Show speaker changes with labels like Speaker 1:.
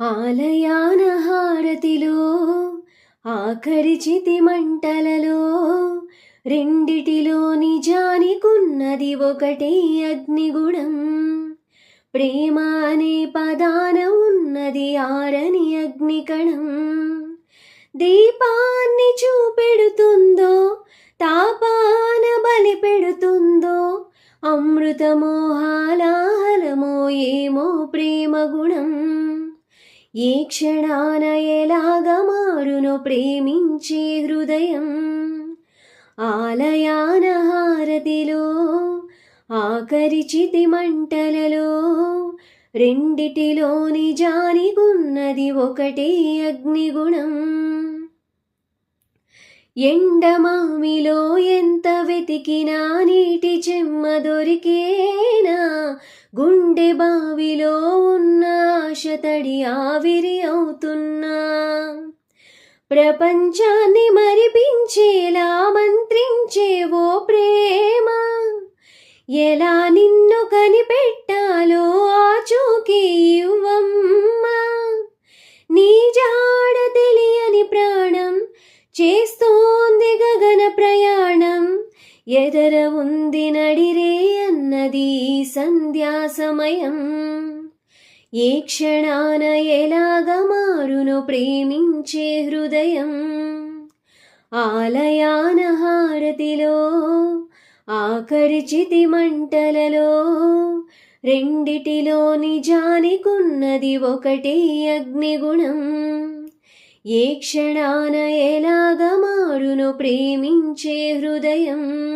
Speaker 1: ఆలయాన హారతిలో ఆఖరి చితి మంటలలో రెండిటిలో నిజానికున్నది ఒకటే అగ్నిగుణం. ప్రేమ అనే పదాన ఉన్నది ఆరని అగ్నికణం. దీపాన్ని చూపెడుతుందో తాపాన బలి పెడుతుందో అమృతమో హాలాహలమో ఏమో ప్రేమ గుణం ఏ క్షణాన ఎలాగ మారును ప్రేమించే హృదయం. ఆలయాన హారతిలో ఆకరిచితి మంటలలో రెండిటిలో నిజానికున్నది ఒకటే అగ్నిగుణం. ఎండమామిలో ఎంత వెతికినా నీటి చెమ్మ దొరికేనా? గుండె బావిలో ఉన్న ఆశతడి ఆవిరి అవుతున్నా. ప్రపంచాన్ని మరిపించేలా మంత్రించేవో ప్రేమ. ఎలా నిన్ను కనిపెట్టాలో ఆచూకీ ఇవ్వమ్మా నీ జాడ తెలియని ప్రాణం చేస్తోంది గగన ప్రయాణం. ఎదర ఉంది నడిరే అన్నది సంధ్యా సమయం. ఏ క్షణాన ఎలాగ మారును ప్రేమించే హృదయం. ఆలయాన హారతిలో ఆకరిచితి మంటలలో రెండిటిలో నిజానికున్నది ఒకటే అగ్నిగుణం. ఏ క్షణాన ఎలాగ మారును ప్రేమించే హృదయం.